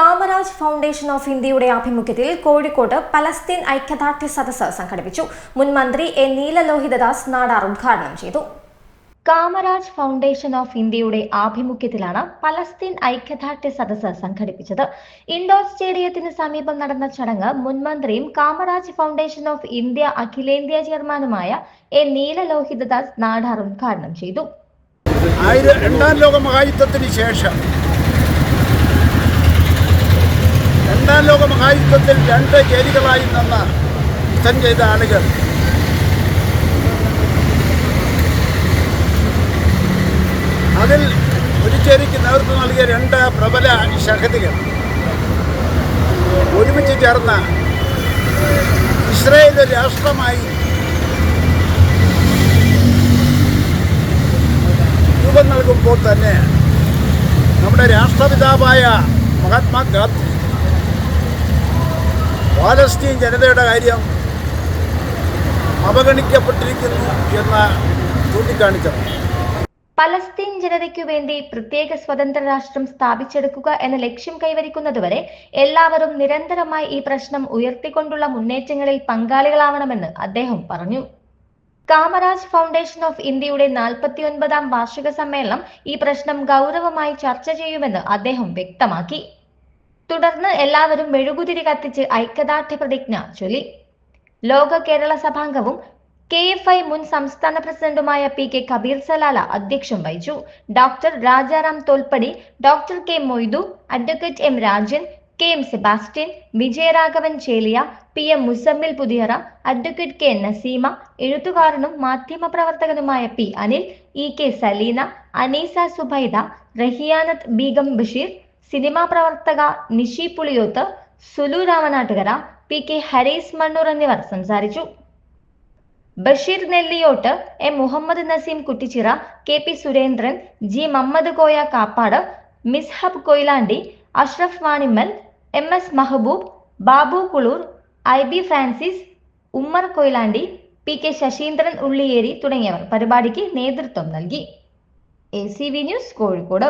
Kamaraj foundation of ഇന്ത്യയുടെ ആഭിമുഖ്യത്തിൽ Kozhikode Palestine ഐക്യദാർഢ്യ സദസ്സ് സംഘടിപ്പിച്ചു. മുൻ മന്ത്രി എ. നീലലോഹിതദാസ് നാടാർ ഉദ്ഘാടനം ചെയ്തു. കാമരാജ് ഫൗണ്ടേഷൻ ഓഫ് ഇന്ത്യയുടെ ആഭിമുഖ്യത്തിലാണ് പലസ്തീൻ ഐക്യദാർഢ്യ സദസ്സ് സംഘടിപ്പിച്ചത്. ഇൻഡോർ സ്റ്റേഡിയത്തിന് സമീപം നടന്ന ചടങ്ങ് മുൻ മന്ത്രിയും കാമരാജ് ഫൗണ്ടേഷൻ ഓഫ് ഇന്ത്യ അഖിലേന്ത്യാ ചെയർമാനുമായ എ. നീലലോഹിതദാസ് നാടാർ ഉദ്ഘാടനം ചെയ്തു. രണ്ടാം ലോക മഹായുദ്ധത്തിന് ശേഷം രണ്ടാം ലോക മഹായുദ്ധത്തിൽ രണ്ട് ജയിലുകളായി നിന്ന യുദ്ധം ചെയ്ത ആളുകൾ. അതിൽ ഒരു ചേരിക്ക് നേതൃത്വം നൽകിയ രണ്ട് പ്രബല ശഹതികൾ ഒരുമിച്ച് ചേർന്ന ഇസ്രയേൽ രാഷ്ട്രമായി രൂപം നൽകുമ്പോൾ തന്നെ നമ്മുടെ രാഷ്ട്രപിതാവായ മഹാത്മാഗാന്ധി പാലസ്തീൻ ജനതയുടെ കാര്യം അവഗണിക്കപ്പെട്ടിരിക്കുന്നു എന്ന് ചൂണ്ടിക്കാണിച്ചത്. പലസ്തീൻ ജനതയ്ക്കു വേണ്ടി പ്രത്യേക സ്വതന്ത്ര രാഷ്ട്രം സ്ഥാപിച്ചെടുക്കുക എന്ന ലക്ഷ്യം കൈവരിക്കുന്നതുവരെ എല്ലാവരും നിരന്തരമായി ഈ പ്രശ്നം ഉയർത്തിക്കൊണ്ടുള്ള മുന്നേറ്റങ്ങളിൽ പങ്കാളികളാവണമെന്ന് അദ്ദേഹം പറഞ്ഞു. കാമരാജ് ഫൗണ്ടേഷൻ ഓഫ് ഇന്ത്യയുടെ നാൽപ്പത്തിയൊൻപതാം വാർഷിക സമ്മേളനം ഈ പ്രശ്നം ഗൗരവമായി ചർച്ച ചെയ്യുമെന്ന് അദ്ദേഹം വ്യക്തമാക്കി. തുടർന്ന് എല്ലാവരും മെഴുകുതിരി കത്തിച്ച് ഐക്യദാർഢ്യ പ്രതിജ്ഞ ചൊല്ലി. ലോക കേരള സഭാംഗവും കെ എഫ് ഐ മുൻ സംസ്ഥാന പ്രസിഡന്റുമായ പി കെ കബീർ സലാല അധ്യക്ഷം വഹിച്ചു. Doctor Rajaram Tholpadi doctor K Moidu advocate M Rajan K M Sebastian Vijayaraghavan Cheliya P M Musammil Puthiyara advocate K Naseema എഴുത്തുകാരനും മാധ്യമപ്രവർത്തകനുമായ P Anil E K Saleena Aneesa Subaida Rahiyanath Beegum Basheer cinema പ്രവർത്തക Nishi Puliyoth Sulu Ramanattukara P K Harees Mannur എന്നിവർ സംസാരിച്ചു. Basheer Nelliyott M Muhammad Naseem Kuttichira K P Surendran G Mammad Koya Kappad Mishab Koyilandy Ashraf Vanimal M S Mahaboob Babu Kulur I B Francis Ummer Koyilandy P K Sasheendran Ulliyeri തുടങ്ങിയവർ പരിപാടിക്ക് നേതൃത്വം നൽകി. A C V news Kozhikode.